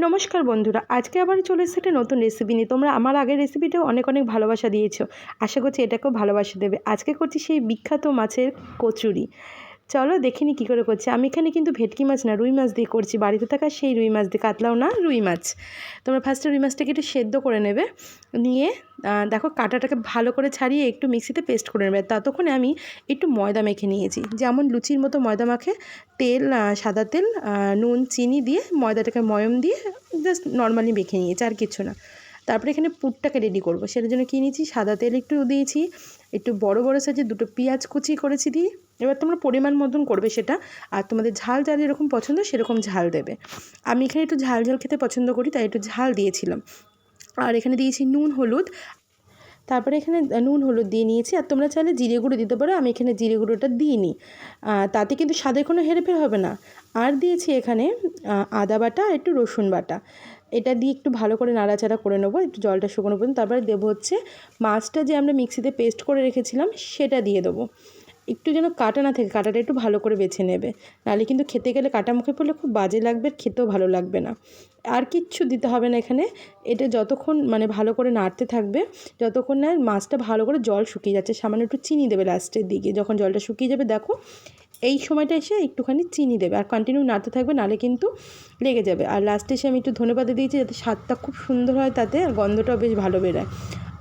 নমস্কার বন্ধুরা, আজকে আবার চলে এসেছে একটা নতুন রেসিপি নিয়ে। তোমরা আমার আগের রেসিপিটাও অনেক অনেক ভালোবাসা দিয়েছ। আশা করছি এটাকেও ভালোবাসা দেবে। আজকে করছি সেই বিখ্যাত মাছের কচুরি। চলো দেখিনি কী করে করছি। আমি এখানে কিন্তু ভেটকি মাছ না, রুই মাছ দিয়ে করছি। বাড়িতে থাকা সেই রুই মাছ দিয়ে। কাতলাও না, রুই মাছ। তোমরা ফার্স্টে রুই মাছটাকে একটু সেদ্ধ করে নেবে। নিয়ে দেখো কাঁটাটাকে ভালো করে ছাড়িয়ে একটু মিক্সিতে পেস্ট করে নেবে। ততক্ষণে আমি একটু ময়দা মেখে নিয়েছি। যেমন লুচির মতো ময়দা মাখে, তেল সাদা তেল নুন, চিনি দিয়ে ময়দাটাকে ময়ম দিয়ে জাস্ট নর্মালি মেখে নিয়েছি, আর কিছু না। তারপরে এখানে পুরটাকে রেডি করব। সেটার জন্য কী নিয়েছি? সাদা তেল একটু দিয়েছি। একটু বড় বড় সাইজের দুটো পেঁয়াজ কুচি করেছি দিয়ে। এবার তোমরা পরিমাণ মতন করবে সেটা, আর তোমাদের ঝাল যার যেরকম পছন্দ সেরকম ঝাল দেবে। আমি এখানে একটু ঝাল ঝাল খেতে পছন্দ করি, তাই একটু ঝাল দিয়েছিলাম। আর এখানে দিয়েছি নুন, হলুদ। তারপরে এখানে নুন, হলুদ দিয়ে নিয়েছি, আর তোমরা চাইলে জিরে গুঁড়ো দিতে পারো, আমি এখানে জিরে গুঁড়োটা দিইনি। তাতে কিন্তু স্বাদে কোনো হেরফের হবে না। আর দিয়েছি এখানে আদা বাটা আর একটু রসুন বাটা। এটা দিয়ে একটু ভালো করে নাড়াচাড়া করে নেব, একটু জলটা শুকনো পর্যন্ত। তারপরে দেবো হচ্ছে মাছটা যে আমরা মিক্সিতে পেস্ট করে রেখেছিলাম, সেটা দিয়ে দেবো। একটু যেন কাটা না থাকে, কাটাটা একটু ভালো করে বেছে নেবে। নাহলে কিন্তু খেতে গেলে কাটা মুখে পড়লে খুব বাজে লাগবে, খেতেও ভালো লাগবে না। আর কিচ্ছু দিতে হবে না এখানে। এটা যতক্ষণ মানে ভালো করে নাড়তে থাকবে, যতক্ষণ না মাছটা ভালো করে জল শুকিয়ে যাচ্ছে, সামান্য একটু চিনি দেবে লাস্টের দিকে। যখন জলটা শুকিয়ে যাবে, দেখো এই সময়টা এসে একটুখানি চিনি দেবে আর কন্টিনিউ নাড়তে থাকবে নাহলে কিন্তু লেগে যাবে। আর লাস্টে এসে আমি একটু ধনেপাতা দিয়েছি, যাতে স্বাদটা খুব সুন্দর হয় তাতে, আর গন্ধটাও বেশ ভালো বেরোয়।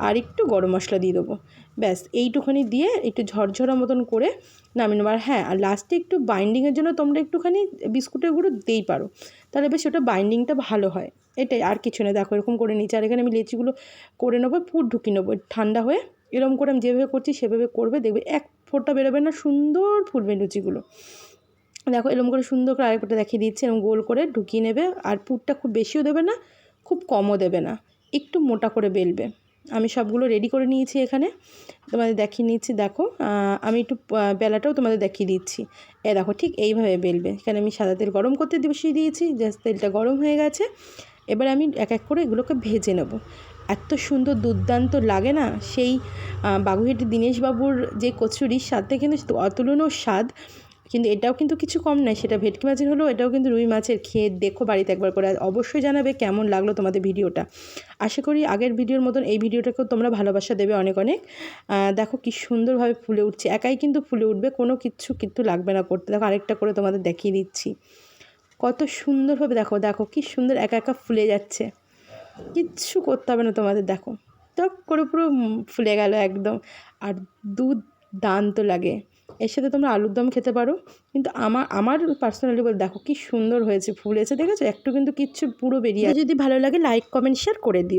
আর একটু গরম মশলা দিয়ে দেবো। ব্যাস, এইটুখানি দিয়ে একটু ঝরঝরা মতন করে নামিয়ে নেব। আর হ্যাঁ আর লাস্টে একটু বাইন্ডিংয়ের জন্য তোমরা একটুখানি বিস্কুটের গুঁড়ো দিতেই পারো। তাহলে বেশ ওটা বাইন্ডিংটা ভালো হয়। এটাই, আর কিছু না। দেখো, এরকম করে নিচ্ছি আর এখানে আমি লেচিগুলো করে নেব, পুর ঢুকিয়ে নেব। ঠান্ডা হয়ে এরকম করে আমি যেভাবে করছি, সেভাবে করবে। দেখবে এক ফোঁটা বেরোবে না, সুন্দর ফুলবে লুচিগুলো। দেখো এরকম করে সুন্দর করে আরেকটা দেখিয়ে দিচ্ছি, এরকম গোল করে ঢুকিয়ে নেবে। আর পুরটা খুব বেশিও দেবে না, খুব কমও দেবে না, একটু মোটা করে বেলবে। আমি সবগুলো রেডি করে নিয়েছি এখানে। তোমাদের দেখিয়ে নিচ্ছি, দেখো আমি একটু বেলাটাও তোমাদের দেখিয়ে দিচ্ছি। এ দেখো ঠিক এইভাবে বেলবে। এখানে আমি সাদা তেল গরম করতে বসিয়ে দিয়েছি, জাস্ট তেলটা গরম হয়ে গেছে। এবার আমি এক এক করে এগুলোকে ভেজে নেব। এত সুন্দর দুর্দান্ত লাগে না? সেই আহ, দীনেশবাবুর যে কচুরির সাথে কিন্তু অতুলনীয় স্বাদ কিন্তু এটাও কিন্তু কিছু কম নয়। সেটা ভেটকি মাছের হলেও এটাও কিন্তু রুই মাছের খেয়ে দেখো বাড়িতে একবার করে। অবশ্যই জানাবে কেমন লাগল তোমাদের ভিডিওটা। আশা করি আগের ভিডিওর মতন এই ভিডিওটাকেও তোমরা ভালোবাসা দেবে অনেক অনেক। দেখো কি সুন্দরভাবে ফুলে উঠছে। একাই কিন্তু ফুলে উঠবে কোনো কিচ্ছু কিন্তু লাগবে না করতে। দেখো আরেকটা করে তোমাদের দেখিয়ে দিচ্ছি। কত সুন্দরভাবে দেখো দেখো কি সুন্দর একা একা ফুলে যাচ্ছে। কিচ্ছু করতে হবে না তোমাদের, দেখো। টক করে পুরো ফুলে গেল একদম। আর দুধ দান্ত লাগে। এর সাথে তোমরা আলুর দম খেতে পারো। কিন্তু আমার আমার পার্সোনালি বলে, দেখো কি সুন্দর হয়েছে, ফুলেছে, দেখেছ? একটু কিন্তু কিচ্ছু পুরো বেরিয়ে। যদি ভালো লাগে লাইক কমেন্ট শেয়ার করে দিও।